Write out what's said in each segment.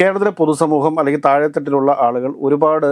കേരളത്തിലെ പൊതുസമൂഹം അല്ലെങ്കിൽ താഴെത്തട്ടിലുള്ള ആളുകൾ ഒരുപാട്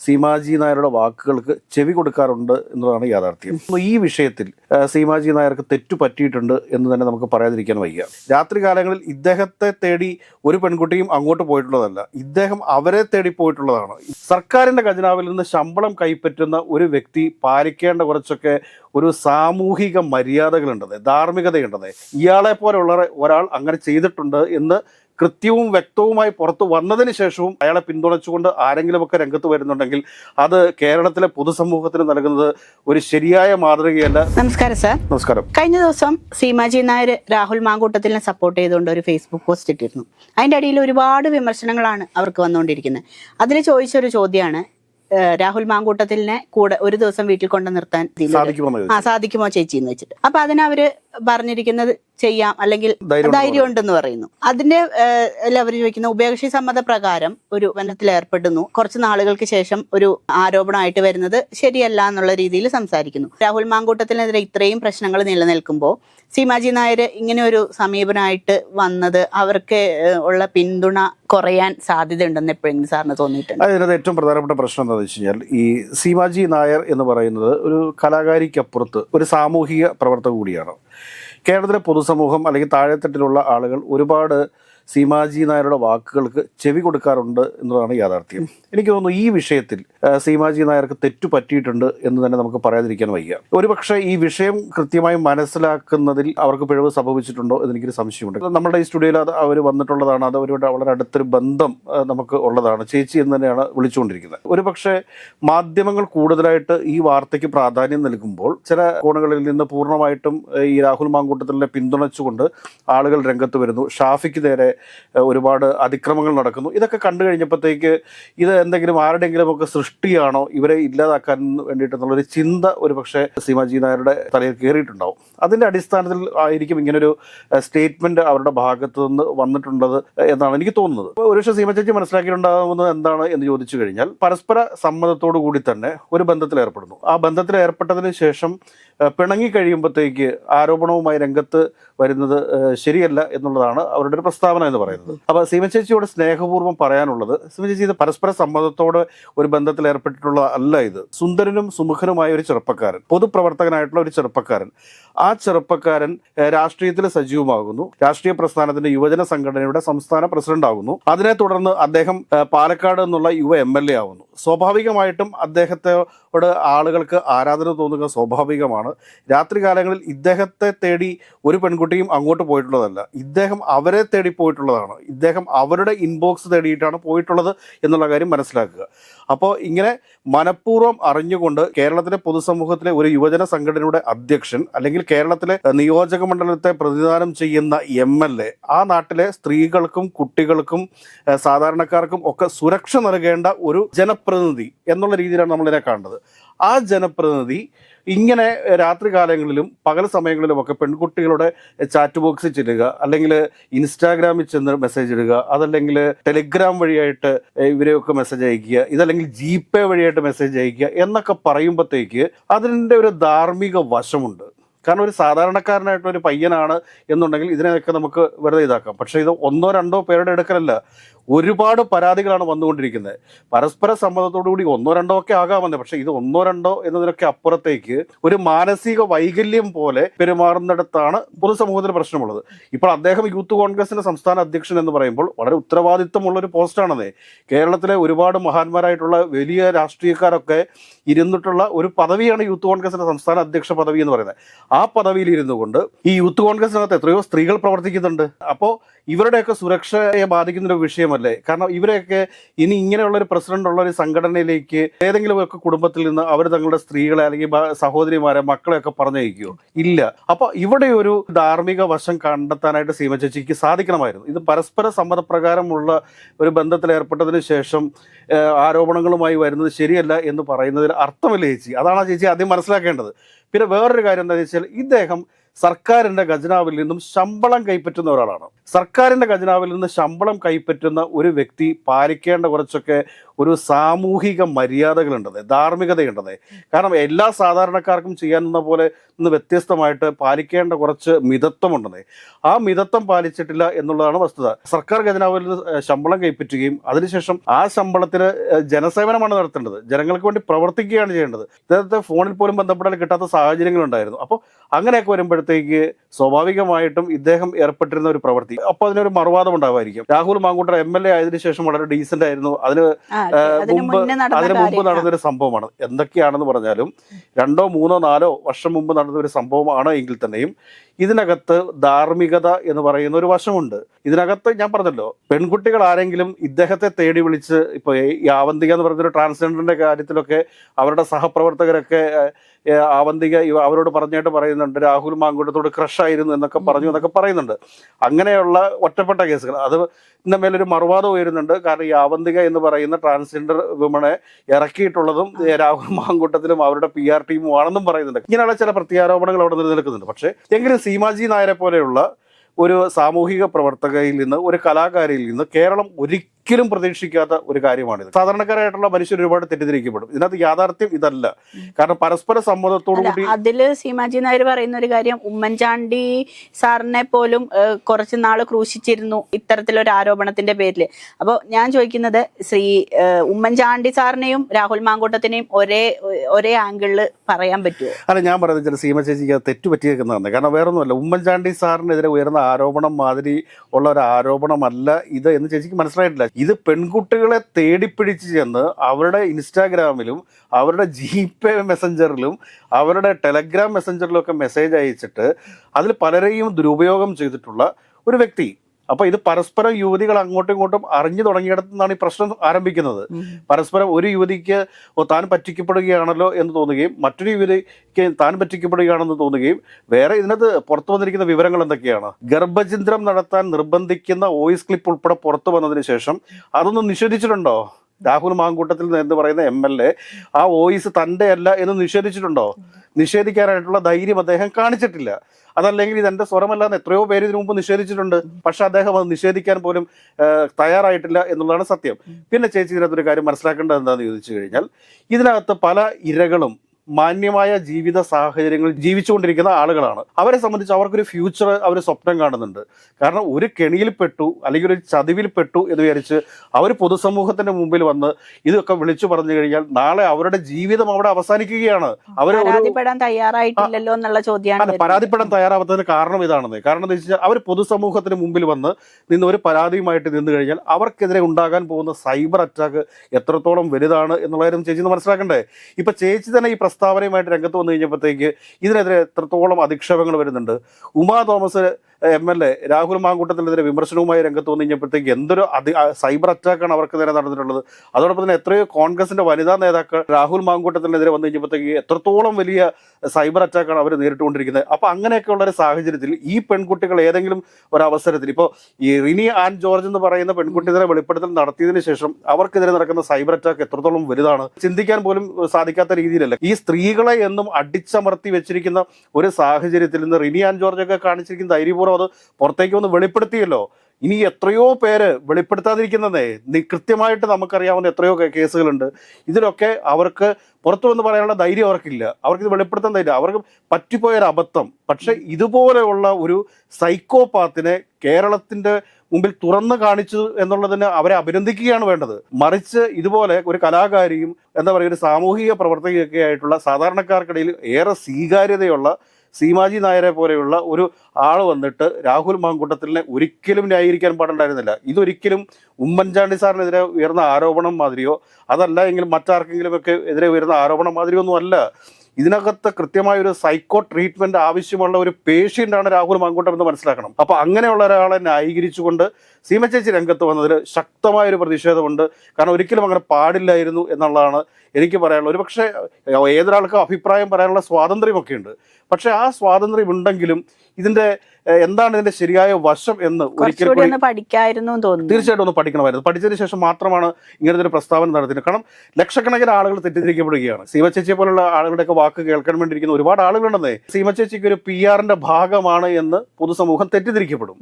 സീമാജി നായരുടെ വാക്കുകൾക്ക് ചെവി കൊടുക്കാറുണ്ട് എന്നതാണ് യാഥാർത്ഥ്യം. ഈ വിഷയത്തിൽ സീമാജി നായർക്ക് തെറ്റു പറ്റിയിട്ടുണ്ട് എന്ന് തന്നെ നമുക്ക് പറയാതിരിക്കാൻ വയ്യ. രാത്രി കാലങ്ങളിൽ ഇദ്ദേഹത്തെ തേടി ഒരു പെൺകുട്ടിയും അങ്ങോട്ട് പോയിട്ടുള്ളതല്ല. ഇദ്ദേഹം അവരെ തേടി പോയിട്ടുള്ളതാണ്. സർക്കാരിന്റെ ഖജനാവിൽ നിന്ന് ശമ്പളം കൈപ്പറ്റുന്ന ഒരു വ്യക്തി പാലിക്കേണ്ട കുറച്ചൊക്കെ ഒരു സാമൂഹിക മര്യാദകളുണ്ടത് ധാർമ്മികതയുണ്ടത്. ഇയാളെ പോലെയുള്ള ഒരാൾ അങ്ങനെ ചെയ്തിട്ടുണ്ട് എന്ന് കൃത്യവും വ്യക്തവുമായി പുറത്തു വന്നതിന് ശേഷവും അയാളെ പിന്തുണച്ചുകൊണ്ട് ആരെങ്കിലുമൊക്കെ രംഗത്ത് വരുന്നുണ്ടെങ്കിൽ അത് കേരളത്തിലെ പൊതുസമൂഹത്തിന് നൽകുന്നത് ഒരു ശരിയായ മാതൃകയല്ല. നമസ്കാരം സാർ. നമസ്കാരം. കഴിഞ്ഞ ദിവസം സീമാജി നായർ രാഹുൽ മാങ്കൂട്ടത്തിനെ സപ്പോർട്ട് ചെയ്തുകൊണ്ട് ഒരു ഫേസ്ബുക്ക് പോസ്റ്റ് ഇട്ടിരുന്നു. അതിന്റെ അടിയിൽ ഒരുപാട് വിമർശനങ്ങളാണ് അവർക്ക് വന്നുകൊണ്ടിരിക്കുന്നത്. അതിൽ ചോദിച്ചൊരു ചോദ്യമാണ് രാഹുൽ മാങ്കൂട്ടത്തിലിനെ കൂടെ ഒരു ദിവസം വീട്ടിൽ കൊണ്ട് നിർത്താൻ ആ സാധിക്കുമോ ചേച്ചി എന്ന് വെച്ചിട്ട്. അപ്പൊ അതിനവര് പറഞ്ഞിരിക്കുന്നത് ചെയ്യാം അല്ലെങ്കിൽ ധൈര്യം ഉണ്ടെന്ന് പറയുന്നു. അതിന്റെ അവർ ചോദിക്കുന്ന ഉഭയകക്ഷി സമ്മത പ്രകാരം ഒരു ബന്ധത്തിൽ ഏർപ്പെടുന്നു. കുറച്ച് നാളുകൾക്ക് ശേഷം ഒരു ആരോപണമായിട്ട് വരുന്നത് ശരിയല്ല എന്നുള്ള രീതിയിൽ സംസാരിക്കുന്നു. രാഹുൽ മാങ്കൂട്ടത്തിനെതിരെ ഇത്രയും പ്രശ്നങ്ങൾ നിലനിൽക്കുമ്പോൾ സീമാജി നായർ ഇങ്ങനെ ഒരു സമീപനമായിട്ട് വന്നത് അവർക്ക് ഉള്ള പിന്തുണ കുറയാൻ സാധ്യതയുണ്ടെന്ന് എപ്പോഴെങ്കിലും സാറിന് തോന്നിയിട്ടുണ്ട്? അതിനകത്ത് ഏറ്റവും പ്രധാനപ്പെട്ട പ്രശ്നം എന്താണെന്ന് വെച്ച് കഴിഞ്ഞാൽ ഈ സീമാജി നായർ എന്ന് പറയുന്നത് ഒരു കലാകാരിക്കപ്പുറത്ത് ഒരു സാമൂഹിക പ്രവർത്തക കൂടിയാണ്. കേരളത്തിലെ പൊതുസമൂഹം അല്ലെങ്കിൽ താഴെത്തട്ടിലുള്ള ആളുകൾ ഒരുപാട് സീമാജി നായരുടെ വാക്കുകൾക്ക് ചെവി കൊടുക്കാറുണ്ട് എന്നതാണ് യാഥാർത്ഥ്യം. എനിക്ക് തോന്നുന്നു ഈ വിഷയത്തിൽ സീമാജി നായർക്ക് തെറ്റു പറ്റിയിട്ടുണ്ട് എന്ന് തന്നെ നമുക്ക് പറയാതിരിക്കാൻ വയ്യ. ഒരുപക്ഷെ ഈ വിഷയം കൃത്യമായി മനസ്സിലാക്കുന്നതിൽ അവർക്ക് പിഴവ് സംഭവിച്ചിട്ടുണ്ടോ എന്ന് എനിക്കൊരു സംശയമുണ്ട്. നമ്മുടെ ഈ സ്റ്റുഡിയോയിൽ അത് അവർ വന്നിട്ടുള്ളതാണ് അത് അവരുടെ വളരെ അടുത്തൊരു ബന്ധം നമുക്ക് ഉള്ളതാണ്. ചേച്ചി എന്ന് തന്നെയാണ് വിളിച്ചുകൊണ്ടിരിക്കുന്നത്. ഒരുപക്ഷെ മാധ്യമങ്ങൾ കൂടുതലായിട്ട് ഈ വാർത്തയ്ക്ക് പ്രാധാന്യം നൽകുമ്പോൾ ചില കോണുകളിൽ നിന്ന് പൂർണമായിട്ടും ഈ രാഹുൽ മാങ്കൂട്ടത്തിലെ പിന്തുണച്ചുകൊണ്ട് ആളുകൾ രംഗത്ത് വരുന്നു. ഷാഫിക്ക് നേരെ ഒരുപാട് അതിക്രമങ്ങൾ നടക്കുന്നു. ഇതൊക്കെ കണ്ടു കഴിഞ്ഞപ്പോഴത്തേക്ക് ഇത് എന്തെങ്കിലും ആരുടെയെങ്കിലും ഒക്കെ സൃഷ്ടിയാണോ? ഇവരെ ഇല്ലാതാക്കാൻ വേണ്ടിയിട്ടെന്നുള്ളൊരു ചിന്ത ഒരു പക്ഷേ സീമാജി നായരുടെ തലയിൽ കയറിയിട്ടുണ്ടാവും. അതിന്റെ അടിസ്ഥാനത്തിൽ ആയിരിക്കും ഇങ്ങനൊരു സ്റ്റേറ്റ്മെന്റ് അവരുടെ ഭാഗത്തു നിന്ന് വന്നിട്ടുള്ളത് എന്നാണ് എനിക്ക് തോന്നുന്നത്. അപ്പോൾ ഒരുപക്ഷെ സീമ ചേച്ചി മനസ്സിലാക്കിയിട്ടുണ്ടാകുന്നത് എന്താണ് എന്ന് ചോദിച്ചു കഴിഞ്ഞാൽ പരസ്പര സമ്മതത്തോടു കൂടി തന്നെ ഒരു ബന്ധത്തിൽ ഏർപ്പെടുന്നു. ആ ബന്ധത്തിൽ ഏർപ്പെട്ടതിന് ശേഷം പിണങ്ങി കഴിയുമ്പോഴത്തേക്ക് ആരോപണവുമായി രംഗത്ത് വരുന്നത് ശരിയല്ല എന്നുള്ളതാണ് അവരുടെ ഒരു പ്രസ്താവന എന്ന് പറയുന്നത്. അപ്പൊ സീമ ചേച്ചിയോട് സ്നേഹപൂർവം പറയാനുള്ളത് സീമ ചേച്ചി ഇത് പരസ്പര സമ്മതത്തോടെ ഒരു ബന്ധത്തിൽ ഏർപ്പെട്ടിട്ടുള്ള അല്ല ഇത്. സുന്ദരനും സുമുഖനുമായ ഒരു ചെറുപ്പക്കാരൻ പൊതുപ്രവർത്തകനായിട്ടുള്ള ഒരു ചെറുപ്പക്കാരൻ. ആ ചെറുപ്പക്കാരൻ രാഷ്ട്രീയത്തിൽ സജീവമാകുന്നു. രാഷ്ട്രീയ പ്രസ്ഥാനത്തിന്റെ യുവജന സംഘടനയുടെ സംസ്ഥാന പ്രസിഡന്റ് ആകുന്നു. അതിനെ തുടർന്ന് അദ്ദേഹം പാലക്കാട് എന്നുള്ള യുവ എം എൽ എ ആവുന്നു. സ്വാഭാവികമായിട്ടും അദ്ദേഹത്തോട് ആളുകൾക്ക് ആരാധന തോന്നുക സ്വാഭാവികമാണ്. രാത്രി കാലങ്ങളിൽ ഇദ്ദേഹത്തെ തേടി ഒരു പെൺകുട്ടിയും അങ്ങോട്ട് പോയിട്ടുള്ളതല്ല. ഇദ്ദേഹം അവരെ തേടി പോയിട്ടുള്ളതാണ്. ഇദ്ദേഹം അവരുടെ ഇൻബോക്സ് തേടിയിട്ടാണ് പോയിട്ടുള്ളത് എന്നുള്ള കാര്യം മനസ്സിലാക്കുക. അപ്പോൾ ഇങ്ങനെ മനഃപൂർവം അറിഞ്ഞുകൊണ്ട് കേരളത്തിലെ പൊതുസമൂഹത്തിലെ ഒരു യുവജന സംഘടനയുടെ അധ്യക്ഷൻ അല്ലെങ്കിൽ കേരളത്തിലെ നിയോജക മണ്ഡലത്തെ പ്രതിനിധാനം ചെയ്യുന്ന എം എൽ എ ആ നാട്ടിലെ സ്ത്രീകൾക്കും കുട്ടികൾക്കും സാധാരണക്കാർക്കും ഒക്കെ സുരക്ഷ നൽകേണ്ട ഒരു ജനപ്രതിനിധി എന്നുള്ള രീതിയിലാണ് നമ്മളിതിനെ കാണുന്നത്. ആ ജനപ്രതിനിധി ഇങ്ങനെ രാത്രി കാലങ്ങളിലും പകൽ സമയങ്ങളിലും ഒക്കെ പെൺകുട്ടികളുടെ ചാറ്റ് ബോക്സിൽ ചെല്ലുക അല്ലെങ്കിൽ ഇൻസ്റ്റാഗ്രാമിൽ ചെന്ന് മെസ്സേജ് ഇടുക അതല്ലെങ്കിൽ ടെലിഗ്രാം വഴിയായിട്ട് ഇവരെയൊക്കെ മെസ്സേജ് അയക്കുക ഇതല്ലെങ്കിൽ ജി പേ വഴിയായിട്ട് മെസ്സേജ് അയക്കുക എന്നൊക്കെ പറയുമ്പോഴത്തേക്ക് അതിന്റെ ഒരു ധാർമ്മിക വശമുണ്ട്. കാരണം ഒരു സാധാരണക്കാരനായിട്ടുള്ള ഒരു പയ്യനാണ് എന്നുണ്ടെങ്കിൽ ഇതിനെയൊക്കെ നമുക്ക് വെറുതെ ഇതാക്കാം. പക്ഷേ ഇത് ഒന്നോ രണ്ടോ പേരുടെ എടുക്കലല്ല. ഒരുപാട് പരാതികളാണ് വന്നുകൊണ്ടിരിക്കുന്നത്. പരസ്പര സമ്മതത്തോടു കൂടി ഒന്നോ രണ്ടോ ഒക്കെ ആകാമെന്ന് പക്ഷേ ഇത് ഒന്നോ രണ്ടോ എന്നതിനൊക്കെ അപ്പുറത്തേക്ക് ഒരു മാനസിക വൈകല്യം പോലെ പെരുമാറുന്നിടത്താണ് പൊതുസമൂഹത്തിന് പ്രശ്നമുള്ളത്. ഇപ്പോൾ അദ്ദേഹം യൂത്ത് കോൺഗ്രസിന്റെ സംസ്ഥാന അധ്യക്ഷൻ എന്ന് പറയുമ്പോൾ വളരെ ഉത്തരവാദിത്തമുള്ള ഒരു പോസ്റ്റാണെന്നേ. കേരളത്തിലെ ഒരുപാട് മഹാന്മാരായിട്ടുള്ള വലിയ രാഷ്ട്രീയക്കാരൊക്കെ ഇരുന്നിട്ടുള്ള ഒരു പദവിയാണ് യൂത്ത് കോൺഗ്രസിന്റെ സംസ്ഥാന അധ്യക്ഷ പദവി എന്ന് പറയുന്നത്. ആ പദവിയിൽ ഇരുന്നു കൊണ്ട് ഈ യൂത്ത് കോൺഗ്രസിനകത്ത് എത്രയോ സ്ത്രീകൾ പ്രവർത്തിക്കുന്നുണ്ട്. അപ്പോൾ ഇവരുടെയൊക്കെ സുരക്ഷയെ ബാധിക്കുന്ന ഒരു വിഷയമല്ലേ കാരണം ഇവരെയൊക്കെ ഇനി ഇങ്ങനെയുള്ള ഒരു പ്രസിഡന്റ് ഉള്ള ഒരു സംഘടനയിലേക്ക് ഏതെങ്കിലും ഒക്കെ കുടുംബത്തിൽ നിന്ന് അവർ തങ്ങളുടെ സ്ത്രീകളെ അല്ലെങ്കിൽ സഹോദരിമാരെ മക്കളെയൊക്കെ പറഞ്ഞയക്കുമോ ഇല്ല. അപ്പൊ ഇവിടെ ഒരു ധാർമ്മിക വശം കണ്ടെത്താനായിട്ട് സീമ ചേച്ചിക്ക് സാധിക്കണമായിരുന്നു. ഇത് പരസ്പര സമ്മതപ്രകാരമുള്ള ഒരു ബന്ധത്തിൽ ഏർപ്പെട്ടതിന് ശേഷം ആരോപണങ്ങളുമായി വരുന്നത് ശരിയല്ല എന്ന് പറയുന്നതിൽ അർത്ഥമില്ല ചേച്ചി. അതാണ് ചേച്ചി ആദ്യം മനസ്സിലാക്കേണ്ടത്. പിന്നെ വേറൊരു കാര്യം എന്താണെന്ന് വെച്ചാൽ ഇദ്ദേഹം സർക്കാരിന്റെ ഖജനാവിൽ നിന്നും ശമ്പളം കൈപ്പറ്റുന്ന ഒരാളാണ്. സർക്കാരിന്റെ ഖജനാവിൽ നിന്ന് ശമ്പളം കൈപ്പറ്റുന്ന ഒരു വ്യക്തി പാലിക്കേണ്ട കുറച്ചൊക്കെ ഒരു സാമൂഹിക മര്യാദകളുണ്ടത് ധാർമ്മികതയുണ്ടത്. കാരണം എല്ലാ സാധാരണക്കാർക്കും ചെയ്യാവുന്ന പോലെ നിന്ന് വ്യത്യസ്തമായിട്ട് പാലിക്കേണ്ട കുറച്ച് മിതത്വമുണ്ടത്. ആ മിതത്വം പാലിച്ചിട്ടില്ല എന്നുള്ളതാണ് വസ്തുത. സർക്കാർ ഖജനാവിൽ നിന്ന് ശമ്പളം കൈപ്പറ്റുകയും അതിനുശേഷം ആ ശമ്പളത്തിന് ജനസേവനമാണ് നടത്തേണ്ടത്. ജനങ്ങൾക്ക് വേണ്ടി പ്രവർത്തിക്കുകയാണ് ചെയ്യേണ്ടത്. ഇദ്ദേഹത്തെ ഫോണിൽ പോലും ബന്ധപ്പെടാൻ കിട്ടാത്ത സാഹചര്യങ്ങളുണ്ടായിരുന്നു. അപ്പോൾ അങ്ങനെയൊക്കെ വരുമ്പോഴത്തേക്ക് സ്വാഭാവികമായിട്ടും ഇദ്ദേഹം ഏർപ്പെട്ടിരുന്ന ഒരു പ്രവൃത്തി. അപ്പോൾ അതിനൊരു മറുവാദം ഉണ്ടാവായിരിക്കും Rahul Mankoottathil M L A ആയതിനു ശേഷം വളരെ ഡീസന്റ് ആയിരുന്നു. അതിന് മുമ്പ് അതിന് മുമ്പ് നടന്നൊരു സംഭവമാണ്. എന്തൊക്കെയാണെന്ന് പറഞ്ഞാലും രണ്ടോ മൂന്നോ നാലോ വർഷം മുമ്പ് നടന്ന ഒരു സംഭവമാണ് എങ്കിൽ തന്നെയും ഇതിനകത്ത് ധാർമ്മികത എന്ന് പറയുന്ന ഒരു വശമുണ്ട്. ഇതിനകത്ത് ഞാൻ പറഞ്ഞല്ലോ പെൺകുട്ടികൾ ആരെങ്കിലും ഇദ്ദേഹത്തെ തേടി വിളിച്ച് ഇപ്പൊ ഈ ആവന്തിക എന്ന് ഒരു ട്രാൻസ്ജെൻഡറിന്റെ കാര്യത്തിലൊക്കെ അവരുടെ സഹപ്രവർത്തകരൊക്കെ ഇവ- അവരോട് പറഞ്ഞിട്ട് പറയുന്നുണ്ട് രാഹുൽ മാങ്കൂട്ടത്തോട് ക്രഷായിരുന്നു എന്നൊക്കെ പറഞ്ഞു എന്നൊക്കെ പറയുന്നുണ്ട്. അങ്ങനെയുള്ള ഒറ്റപ്പെട്ട കേസുകൾ. അത് ഇന്ന മേലൊരു മറുവാദം ഉയരുന്നുണ്ട്. കാരണം ഈ ആവന്തിക എന്ന് പറയുന്ന ട്രാൻസ്ജെൻഡർ വിമണെ ഇറക്കിയിട്ടുള്ളതും രാഹുൽ മാങ്കൂട്ടത്തിലും അവരുടെ പി ആർ ടീമും ആണെന്നും പറയുന്നുണ്ട്. ഇങ്ങനെയുള്ള ചില പ്രത്യാരോപണങ്ങൾ അവിടെ നിലനിൽക്കുന്നുണ്ട്. പക്ഷേ എങ്കിലും സീമാജി നായരെ പോലെയുള്ള ഒരു സാമൂഹിക പ്രവർത്തകയിൽ നിന്ന് ഒരു കലാകാരിയിൽ നിന്ന് കേരളം ഒരിക്കലും പ്രതീക്ഷിക്കാത്ത ഒരു കാര്യമാണിത്. സാധാരണക്കാരായിട്ടുള്ള മനുഷ്യർ ഒരുപാട് തെറ്റിദ്ധരിക്കപ്പെടും. ഇതിനകത്ത് യാഥാർത്ഥ്യം ഇതല്ല. കാരണം പരസ്പര സമ്മതത്തോടു കൂടി അതിൽ സീമാജി നായർ പറയുന്ന ഒരു കാര്യം ഉമ്മൻചാണ്ടി സാറിനെ പോലും കുറച്ച് നാൾ ക്രൂശിച്ചിരുന്നു ഇത്തരത്തിലൊരു ആരോപണത്തിന്റെ പേരിൽ അപ്പോൾ ഞാൻ ചോദിക്കുന്നത് ശ്രീ ഉമ്മൻചാണ്ടി സാറിനെയും രാഹുൽ മാങ്കോട്ടത്തിനെയും ഒരേ ഒരേ ആംഗിളിൽ പറയാൻ പറ്റുമോ അല്ല ഞാൻ പറയുന്നത് ചില സീമ ചേച്ചിക്ക് അത് തെറ്റ് പറ്റിയേക്കുന്നതാണ് കാരണം വേറൊന്നുമല്ല ഉമ്മൻചാണ്ടി സാറിനെതിരെ ഉയർന്ന ആരോപണം മാതിരി ഉള്ള ഒരു ആരോപണമല്ല ഇത് എന്ന് ചേച്ചിക്ക് മനസ്സിലായിട്ടില്ല. ഇത് പെൺകുട്ടികളെ തേടിപ്പിടിച്ച് ചെന്ന് അവരുടെ ഇൻസ്റ്റാഗ്രാമിലും അവരുടെ ജിപേ മെസ്സഞ്ചറിലും അവരുടെ ടെലഗ്രാം മെസ്സഞ്ചറിലും ഒക്കെ മെസ്സേജ് അയച്ചിട്ട് അതിൽ പലരെയും ദുരുപയോഗം ചെയ്തിട്ടുള്ള ഒരു വ്യക്തി അപ്പൊ ഇത് പരസ്പരം യുവതികൾ അങ്ങോട്ടും ഇങ്ങോട്ടും അറിഞ്ഞു തുടങ്ങിയിടത്തു നിന്നാണ് ഈ പ്രശ്നം ആരംഭിക്കുന്നത്. പരസ്പരം ഒരു യുവതിക്ക് താൻ പറ്റിക്കപ്പെടുകയാണല്ലോ എന്ന് തോന്നുകയും മറ്റൊരു യുവതിക്ക് താൻ പറ്റിക്കപ്പെടുകയാണെന്ന് തോന്നുകയും വേറെ ഇതിനകത്ത് പുറത്തു വന്നിരിക്കുന്ന വിവരങ്ങൾ എന്തൊക്കെയാണ്? ഗർഭചിന്ദ്രം നടത്താൻ നിർബന്ധിക്കുന്ന വോയിസ് ക്ലിപ്പ് ഉൾപ്പെടെ പുറത്തു വന്നതിന് ശേഷം അതൊന്നും നിഷേധിച്ചിട്ടുണ്ടോ? രാഹുൽ മാങ്കൂട്ടത്തിൽ എന്ന് പറയുന്ന എം എൽ എ ആ വോയിസ് തന്റെ അല്ല എന്ന് നിഷേധിച്ചിട്ടുണ്ടോ? നിഷേധിക്കാനായിട്ടുള്ള ധൈര്യം അദ്ദേഹം കാണിച്ചിട്ടില്ല. അതല്ലെങ്കിൽ ഇതെന്റെ സ്വരമല്ലാന്ന് എത്രയോ പേര് ഇതിനു മുമ്പ് നിഷേധിച്ചിട്ടുണ്ട്. പക്ഷെ അദ്ദേഹം അത് നിഷേധിക്കാൻ പോലും തയ്യാറായിട്ടില്ല എന്നുള്ളതാണ് സത്യം. പിന്നെ ചേച്ചി ഇതിനകത്തൊരു കാര്യം മനസ്സിലാക്കേണ്ടത് എന്താണെന്ന് ചോദിച്ചു കഴിഞ്ഞാൽ ഇതിനകത്ത് പല ഇരകളും മാന്യമായ ജീവിത സാഹചര്യങ്ങളിൽ ജീവിച്ചുകൊണ്ടിരിക്കുന്ന ആളുകളാണ്. അവരെ സംബന്ധിച്ച് അവർക്കൊരു ഫ്യൂച്ചർ അവർ സ്വപ്നം കാണുന്നുണ്ട്. കാരണം ഒരു കെണിയിൽ പെട്ടു അല്ലെങ്കിൽ ഒരു ചതിവിൽ പെട്ടു എന്ന് വിചാരിച്ച് അവർ പൊതുസമൂഹത്തിന്റെ മുമ്പിൽ വന്ന് ഇതൊക്കെ വിളിച്ചു പറഞ്ഞു കഴിഞ്ഞാൽ നാളെ അവരുടെ ജീവിതം അവിടെ അവസാനിക്കുകയാണ്. അവർ പരാതിപ്പെടാൻ തയ്യാറായിട്ടില്ലല്ലോ എന്നുള്ള ചോദ്യമാണ് പരാതിപ്പെടാൻ തയ്യാറാവാത്തതിന് കാരണം ഇതാണെന്ന്. കാരണം എന്താ വെച്ചാൽ അവർ പൊതുസമൂഹത്തിന് മുമ്പിൽ വന്ന് നിന്ന് ഒരു പരാതിയുമായിട്ട് നിന്ന് കഴിഞ്ഞാൽ അവർക്കെതിരെ ഉണ്ടാകാൻ പോകുന്ന സൈബർ അറ്റാക്ക് എത്രത്തോളം വലുതാണ് എന്നുള്ള കാര്യം ചേച്ചി മനസ്സിലാക്കണ്ടേ? ഇപ്പൊ ചേച്ചി തന്നെ ഈ പ്രസ്താവനയുമായിട്ട് രംഗത്ത് വന്നു കഴിഞ്ഞപ്പോഴത്തേക്ക് ഇതിനെതിരെ എത്രത്തോളം അധിക്ഷേപങ്ങൾ വരുന്നുണ്ട്? Uma Thomas M L A Rahul മാങ്കൂട്ടത്തിനെതിരെ വിമർശനവുമായി രംഗത്ത് വന്നു കഴിഞ്ഞപ്പോഴത്തേക്ക് എന്തൊരു അതി സൈബർ അറ്റാക്കാണ് അവർക്ക് നേരെ നടന്നിട്ടുള്ളത്. അതോടൊപ്പം തന്നെ എത്രയോ കോൺഗ്രസിന്റെ വനിതാ നേതാക്കൾ രാഹുൽ മാങ്കൂട്ടത്തിനെതിരെ വന്നു കഴിഞ്ഞപ്പോഴത്തേക്ക് എത്രത്തോളം വലിയ സൈബർ അറ്റാക്കാണ് അവർ നേരിട്ടുകൊണ്ടിരിക്കുന്നത്. അപ്പൊ അങ്ങനെയൊക്കെയുള്ള ഒരു സാഹചര്യത്തിൽ ഈ പെൺകുട്ടികൾ ഏതെങ്കിലും ഒരു അവസരത്തിൽ ഇപ്പോൾ ഈ റിനി ആൻ ജോർജ് എന്ന് പറയുന്ന പെൺകുട്ടികളെ വെളിപ്പെടുത്തൽ നടത്തിയതിനു ശേഷം അവർക്കെതിരെ നടക്കുന്ന സൈബർ അറ്റാക്ക് എത്രത്തോളം വലുതാണ്? ചിന്തിക്കാൻ പോലും സാധിക്കാത്ത രീതിയിലല്ല? ഈ സ്ത്രീകളെ എന്നും അടിച്ചമർത്തി വെച്ചിരിക്കുന്ന ഒരു സാഹചര്യത്തിൽ നിന്ന് റിനി ആൻ ജോർജ് ഒക്കെ കാണിച്ചിരിക്കുന്ന ധൈര്യപൂർവം അത് പുറത്തേക്ക് വന്ന് വെളിപ്പെടുത്തിയല്ലോ. ഇനി എത്രയോ പേര് വെളിപ്പെടുത്താതിരിക്കുന്നതേ കൃത്യമായിട്ട് നമുക്കറിയാവുന്ന എത്രയോ കേസുകളുണ്ട്. ഇതിലൊക്കെ അവർക്ക് പുറത്തു വന്ന് പറയാനുള്ള ധൈര്യം അവർക്കില്ല. അവർക്ക് ഇത് വെളിപ്പെടുത്താൻ ധൈര്യം അവർക്ക് പറ്റിപ്പോയൊരു അബദ്ധം. പക്ഷെ ഇതുപോലെയുള്ള ഒരു സൈക്കോപാത്തിനെ കേരളത്തിന്റെ മുമ്പിൽ തുറന്നു കാണിച്ചു എന്നുള്ളതിന് അവരെ അഭിനന്ദിക്കുകയാണ് വേണ്ടത്. മറിച്ച് ഇതുപോലെ ഒരു കലാകാരിയും എന്താ പറയുക ഒരു സാമൂഹിക പ്രവർത്തകയൊക്കെ ആയിട്ടുള്ള സാധാരണക്കാർക്കിടയിൽ ഏറെ സ്വീകാര്യതയുള്ള സീമാജി നായരെ പോലെയുള്ള ഒരു ആൾ വന്നിട്ട് രാഹുൽ മാങ്കൂട്ടത്തിലിനെ ഒരിക്കലും ന്യായീകരിക്കാൻ പാടുണ്ടായിരുന്നില്ല. ഇതൊരിക്കലും ഉമ്മൻചാണ്ടി സാറിനെതിരെ ഉയർന്ന ആരോപണം മാതിരിയോ അതല്ല എങ്കിൽ മറ്റാർക്കെങ്കിലുമൊക്കെ എതിരെ ഉയർന്ന ആരോപണം മാതിരിയോ ഒന്നും അല്ല. ഇതിനകത്ത് കൃത്യമായ ഒരു സൈക്കോ ട്രീറ്റ്മെന്റ് ആവശ്യമുള്ള ഒരു പേഷ്യന്റാണ് രാഹുൽ മാങ്കൂട്ടം എന്ന് മനസ്സിലാക്കണം. അപ്പൊ അങ്ങനെയുള്ള ഒരാളെ ന്യായീകരിച്ചുകൊണ്ട് സീമ ചേച്ചി രംഗത്ത് വന്നതിൽ ശക്തമായ ഒരു പ്രതിഷേധമുണ്ട്. കാരണം ഒരിക്കലും അങ്ങനെ പാടില്ലായിരുന്നു എന്നുള്ളതാണ് എനിക്ക് പറയാനുള്ളത്. ഒരു പക്ഷേ ഏതൊരാൾക്കും അഭിപ്രായം പറയാനുള്ള സ്വാതന്ത്ര്യമൊക്കെ ഉണ്ട്. പക്ഷെ ആ സ്വാതന്ത്ര്യം ഉണ്ടെങ്കിലും ഇതിന്റെ എന്താണ് ഇതിന്റെ ശരിയായ വശം എന്ന് ഒരിക്കലും പഠിക്കായിരുന്നു തോന്നുന്നു. തീർച്ചയായിട്ടും ഒന്ന് പഠിക്കണമായിരുന്നു. പഠിച്ചതിന് ശേഷം മാത്രമാണ് ഇങ്ങനത്തെ ഒരു പ്രസ്താവന നടത്തിയത്. കാരണം ലക്ഷക്കണക്കിന് ആളുകൾ തെറ്റിദ്ധരിക്കപ്പെടുകയാണ്. സീമ ചേച്ചിയെ പോലുള്ള ആളുകളുടെയൊക്കെ വാക്ക് കേൾക്കാൻ വേണ്ടിയിരിക്കുന്ന ഒരുപാട് ആളുകളുണ്ടെന്നേ. സീമ ചേച്ചിക്ക് ഒരു പി ആറിന്റെ ഭാഗമാണ് എന്ന് പൊതുസമൂഹം തെറ്റിദ്ധരിക്കപ്പെടും.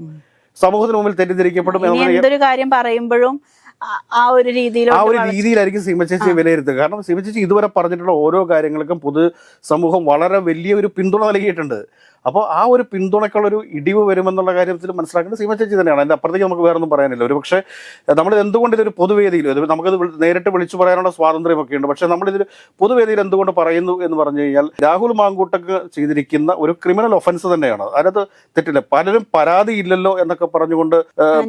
സമൂഹത്തിന് മുമ്പിൽ തെറ്റിദ്ധരിക്കപ്പെടും എന്തൊരു കാര്യം പറയുമ്പോഴും ആ- ഒരു ഒരു ആ ഒരു രീതിയിലായിരിക്കും സീമച്ചേച്ചിയെ വിലയിരുത്തുക. കാരണം സീമച്ചേച്ചി ഇതുവരെ പറഞ്ഞിട്ടുള്ള ഓരോ കാര്യങ്ങൾക്കും പൊതു സമൂഹം വളരെ വലിയ ഒരു പിന്തുണ നൽകിയിട്ടുണ്ട്. അപ്പോൾ ആ ഒരു പിന്തുണയ്ക്കുള്ള ഒരു ഇടിവ് വരുമെന്നുള്ള കാര്യത്തിൽ മനസ്സിലാക്കേണ്ടത് ചേച്ചി തന്നെയാണ്. അതിന്റെ അപ്പുറത്തേക്ക് നമുക്ക് വേറൊന്നും പറയാനില്ല. ഒരു പക്ഷേ നമ്മൾ എന്തുകൊണ്ട് ഇതൊരു പൊതുവേദിയിൽ ഇത് നമുക്കത് നേരിട്ട് വിളിച്ചു പറയാനുള്ള സ്വാതന്ത്ര്യമൊക്കെ ഉണ്ട്. പക്ഷേ നമ്മളിതിൽ പൊതുവേദിയിൽ എന്തുകൊണ്ട് പറയുന്നു എന്ന് പറഞ്ഞു കഴിഞ്ഞാൽ രാഹുൽ മാങ്കൂട്ടക്ക് ചെയ്തിരിക്കുന്ന ഒരു ക്രിമിനൽ ഒഫൻസ് തന്നെയാണ്. അതിനകത്ത് തെറ്റില്ല. പലരും പരാതിയില്ലല്ലോ എന്നൊക്കെ പറഞ്ഞുകൊണ്ട്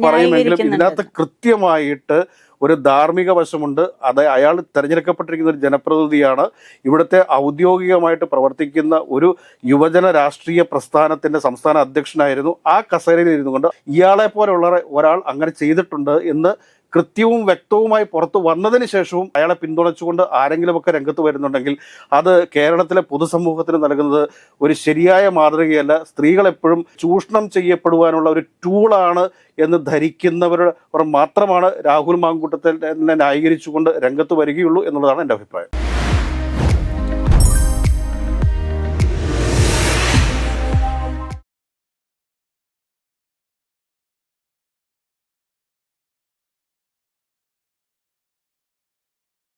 പറയുമെങ്കിലും. ഇതിനകത്ത് കൃത്യമായിട്ട് ഒരു ധാർമ്മിക വശമുണ്ട്. അത് അയാൾ തിരഞ്ഞെടുക്കപ്പെട്ടിരിക്കുന്ന ഒരു ജനപ്രതിനിധിയാണ്. ഇവിടുത്തെ ഔദ്യോഗികമായിട്ട് പ്രവർത്തിക്കുന്ന ഒരു യുവജന രാഷ്ട്രീയ പ്രസ്ഥാനത്തിന്റെ സംസ്ഥാന അധ്യക്ഷനായിരുന്നു. ആ കസേരയിൽ ഇരുന്നുകൊണ്ട് ഇയാളെ പോലെയുള്ള ഒരാൾ അങ്ങനെ ചെയ്തിട്ടുണ്ട് എന്ന് കൃത്യവും വ്യക്തവുമായി പുറത്തു വന്നതിന് ശേഷവും അയാളെ പിന്തുണച്ചുകൊണ്ട് ആരെങ്കിലുമൊക്കെ രംഗത്ത് വരുന്നുണ്ടെങ്കിൽ അത് കേരളത്തിലെ പൊതുസമൂഹത്തിന് നൽകുന്നത് ഒരു ശരിയായ മാതൃകയല്ല. സ്ത്രീകൾ എപ്പോഴും ചൂഷണം ചെയ്യപ്പെടുവാനുള്ള ഒരു ടൂളാണ് എന്ന് ധരിക്കുന്നവർ മാത്രമാണ് രാഹുൽ മാങ്കൂട്ടത്തെ ന്യായീകരിച്ചുകൊണ്ട് രംഗത്ത് വരികയുള്ളൂ എന്നുള്ളതാണ് എന്റെ അഭിപ്രായം.